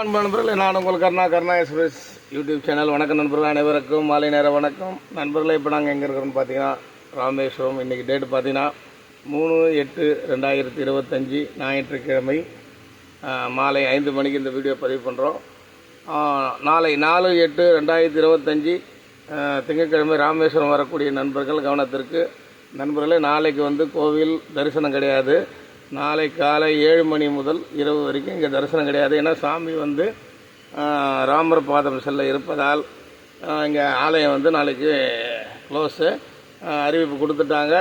அன்பு நண்பர்களே நான் உங்கள் Karuna Karuna express YouTube channel. வணக்கம் நண்பர்கள் அனைவருக்கும் மாலை நேர வணக்கம். நண்பர்களே இப்போ நாங்கள் எங்கே இருக்கிறோம்னு பார்த்தீங்கன்னா ராமேஸ்வரம். இன்றைக்கி டேட் பார்த்தீங்கன்னா மூணு எட்டு ரெண்டாயிரத்தி இருபத்தஞ்சி ஞாயிற்றுக்கிழமை மாலை ஐந்து மணிக்கு இந்த வீடியோ பதிவு பண்ணுறோம் நாளை நாலு எட்டு ரெண்டாயிரத்தி இருபத்தஞ்சி திங்கட்கிழமை ராமேஸ்வரம் வரக்கூடிய நண்பர்கள் கவனத்திற்கு. நண்பர்களே நாளைக்கு வந்து கோவில் தரிசனம் கிடையாது. நாளை காலை ஏழு மணி முதல் இரவு வரைக்கும் இங்கே தரிசனம் கிடையாது. ஏன்னா சாமி வந்து ராமர் பாதம் செல்ல இருப்பதால் இங்கே ஆலயம் வந்து நாளைக்கு க்ளோஸு அறிவிப்பு கொடுத்துட்டாங்க.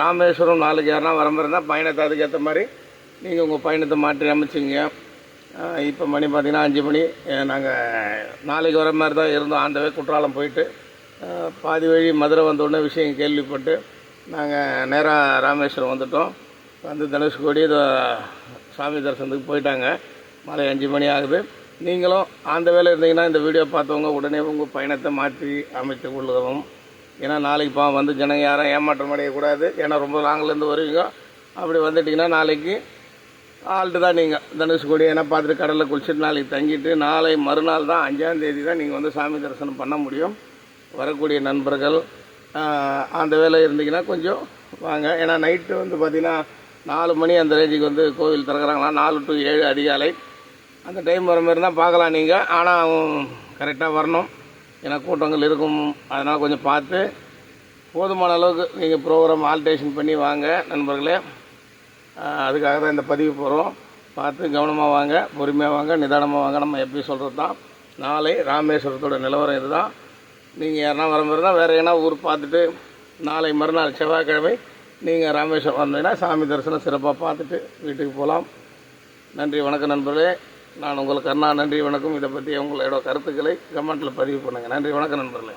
ராமேஸ்வரம் நாளைக்கு யாருனா வர இருந்தால் பயணத்தை அதுக்கேற்ற மாதிரி நீங்கள் உங்கள் பயணத்தை மாற்றி அமைச்சிங்க இப்போ மணி பார்த்தீங்கன்னா அஞ்சு மணி. நாங்கள் நாளைக்கு வர மாதிரி தான் இருந்தோம். ஆண்டவே குற்றாலம் போயிட்டு பாதி வழி மதுரை வந்தோடனே விஷயம் கேள்விப்பட்டு நாங்கள் நேராக ராமேஸ்வரம் வந்துட்டோம். வந்து தனுஷ்கோடி சாமி தரிசனத்துக்கு போயிட்டாங்க. மாலை அஞ்சு மணி ஆகுது. நீங்களும் அந்த வேலை இருந்தீங்கன்னா இந்த வீடியோ பார்த்தவங்க உடனே உங்கள் பயணத்தை மாற்றி அமைத்து கொள்ளவும் ஏன்னா நாளைக்கு பாவம் வந்து ஜனங்க யாரும் ஏமாற்றம் அடையக்கூடாது. ஏன்னா ரொம்ப லாங்கிலேருந்து வருவீங்க. அப்படி வந்துட்டிங்கன்னா நாளைக்கு ஆள்ட்டு தான் நீங்கள் தனுஷ்கோடி ஏன்னா பார்த்துட்டு கடலில் குளிச்சுட்டு நாளைக்கு தங்கிட்டு நாளை மறுநாள் தான் அஞ்சாம் தேதி தான் நீங்கள் வந்து சாமி தரிசனம் பண்ண முடியும். வரக்கூடிய நண்பர்கள் அந்த வேலை இருந்தீங்கன்னா கொஞ்சம் வாங்க. ஏன்னா நைட்டு வந்து பார்த்திங்கன்னா நாலு மணி அந்த ரேஞ்சுக்கு வந்து கோவில் திறக்கிறாங்களா? நாலு டு ஏழு அதிகாலை. அந்த டைம் வர மாதிரி தான் பார்க்கலாம் நீங்கள் ஆனால் கரெக்டாக வரணும். ஏன்னா கூட்டங்கள் இருக்கும். அதனால் கொஞ்சம் பார்த்து போதுமான அளவுக்கு நீங்கள் ப்ரோக்ராம் ஆல்டேஷன் பண்ணி வாங்க நண்பர்களே. அதுக்காக தான் இந்த பதிவு போகிறோம் பார்த்து கவனமாக வாங்க பொறுமையாக வாங்க நிதானமாக வாங்க. நம்ம எப்படி சொல்கிறது தான்? நாளை ராமேஸ்வரத்தோட நிலவரம் இதுதான். நீங்கள் யாருனா வர மாதிரி தான் வேறு எங்கன்னா ஊர் பார்த்துட்டு நாளை மறுநாள் செவ்வாய்க்கிழமை நீங்கள் ராமேஸ்வரம் வந்தீங்கன்னா சாமி தரிசனம் சிறப்பாக பார்த்துட்டு வீட்டுக்கு போகலாம் நன்றி வணக்கம் நண்பர்களே. நான் உங்களுக்கு அண்ணா நன்றி வணக்கம். இதை பற்றி உங்களோட கருத்துக்களை கமெண்ட்டில் பதிவு பண்ணுங்கள் நன்றி வணக்கம் நண்பர்களே.